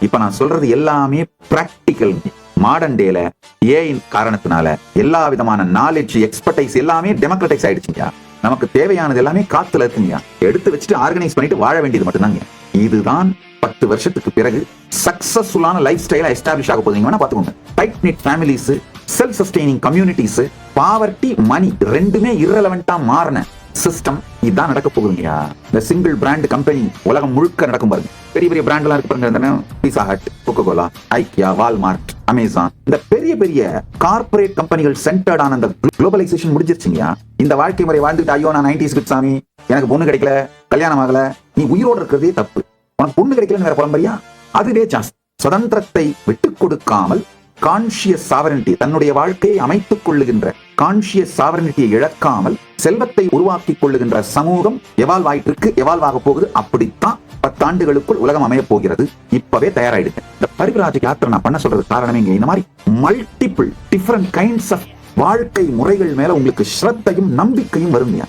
இப்ப நான் சொல்றது எல்லாமே பிராக்டிக்கல் மாடர்ன் டேல ஏன் காரணத்தினால எல்லா விதமான நாலேஜ் எக்ஸ்பர்டைஸ் எல்லாமே டெமோக்ரடைஸ் ஆயிடுச்சுங்க நமக்கு தேவையானது எல்லாமே காத்துல இருக்குங்க எடுத்து வச்சுட்டு ஆர்கனைஸ் பண்ணிட்டு வாழ வேண்டியது மட்டும்தாங்க இதுதான் பத்து வருஷத்துக்கு பிறகு சக்சஸ்ஃபுல்லான லைஃப் ஸ்டைலா எஸ்டாப்ளிஷ் ஆக போதுங்க வேணா பாத்துக்கோங்க tight knit families self sustaining communities poverty money ரெண்டுமே இரலவெண்டா மாறின சிஸ்டம் இதுதான் நடக்க போகுதுங்கய்யா இந்த சிங்கிள் பிராண்ட் கம்பெனி உலகம் முழுக்க நடக்கும் பாருங்க. பெரிய பெரிய பிராண்ட் எல்லாம் இருக்கு பாருங்க. Pizza Hut Coca Cola IKEA Walmart Amazon இந்த பெரிய பெரிய கார்ப்பரேட் கம்பெனிகள் சென்டர்ட் ஆன அந்த குளோபலைசேஷன் முடிஞ்சிருச்சுங்கய்யா இந்த வாழ்க்கை முறை வாழ்ந்துட்டு ஐயோ நான் நைன்டிஸ் கிட் சாமி. எனக்கு பொண்ணு கிடைக்கல. கல்யாணம் ஆகல. நீ உயிரோடு இருக்கிறதே தப்பு. உனக்கு பொண்ணு கிடைக்கலன்னு வேற புலம்பரியா அதுவே ஜாஸ்தி. சுதந்திரத்தை விட்டு கொடுக்காமல் கான்சியஸ் சாவரனிட்டி தன்னுடைய வாழ்க்கையை அமைத்துக் கொள்ளுகின்ற கான்சியஸ் சாவரனிட்டியை இழக்காமல் செல்வத்தை உருவாக்கிக் கொள்ளுகின்ற சமூகம் எவால்வ் ஆயிட்டு இருக்கு எவால்வ் ஆக போகுது. அப்படித்தான் பத்தாண்டுகளுக்குள் உலகம் அமைய போகிறது. இப்பவே தயாராயிடுங்க. இந்த பரிவராஜ யாத்திரை நான் பண்ண சொல்றது காரணமே இங்க இந்த மாதிரி மல்டிபிள் டிஃபரண்ட் கைண்ட்ஸ் ஆஃப் வாழ்க்கை முறைகள் மேல உங்களுக்கு ஸ்ரத்தையும் நம்பிக்கையும் வருங்க